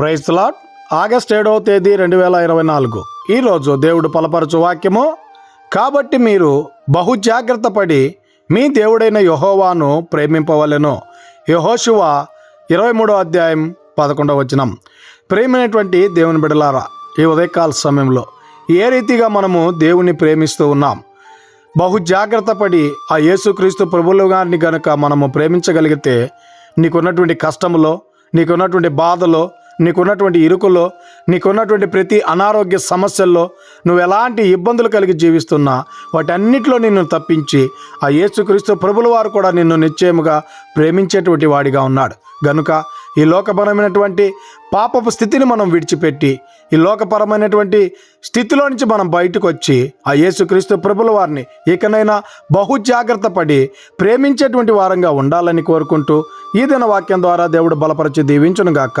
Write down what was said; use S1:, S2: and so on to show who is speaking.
S1: Praise lot August ఏడవ తేదీ రెండు వేల ఇరవై నాలుగు. ఈరోజు దేవుడు పలపరచు వాక్యము. కాబట్టి మీరు బహు జాగ్రత్త పడి మీ దేవుడైన యహోవాను ప్రేమింపవలెను. యహోశివ ఇరవై మూడో అధ్యాయం పదకొండవ వచనం. ప్రేమైనటువంటి దేవుని బిడలారా ఈ ఉదయకాల సమయంలో ఏ రీతిగా మనము దేవుని ప్రేమిస్తూ ఉన్నాం? బహు జాగ్రత్త పడి ఆ యేసుక్రీస్తు ప్రభులు గారిని గనుక మనము ప్రేమించగలిగితే నీకున్నటువంటి కష్టములో నీకున్నటువంటి బాధలో నీకున్నటువంటి ఇరుకులో నీకున్నటువంటి ప్రతి అనారోగ్య సమస్యల్లో నువ్వు ఎలాంటి ఇబ్బందులు కలిగి జీవిస్తున్నా వాటన్నిటిలో నిన్ను తప్పించి ఆ యేసుక్రీస్తు ప్రభుల వారు కూడా నిన్ను నిశ్చయముగా ప్రేమించేటువంటి వాడిగా ఉన్నాడు. గనుక ఈ లోకపరమైనటువంటి పాపపు స్థితిని మనం విడిచిపెట్టి ఈ లోకపరమైనటువంటి స్థితిలో నుంచి మనం బయటకు వచ్చి ఆ యేసుక్రీస్తు ప్రభుల వారిని ఇకనైనా బహు జాగ్రత్త పడి ప్రేమించేటువంటి వారంగా ఉండాలని కోరుకుంటూ ఈ దిన వాక్యం ద్వారా దేవుడు బలపరిచి దీవించునుగాక.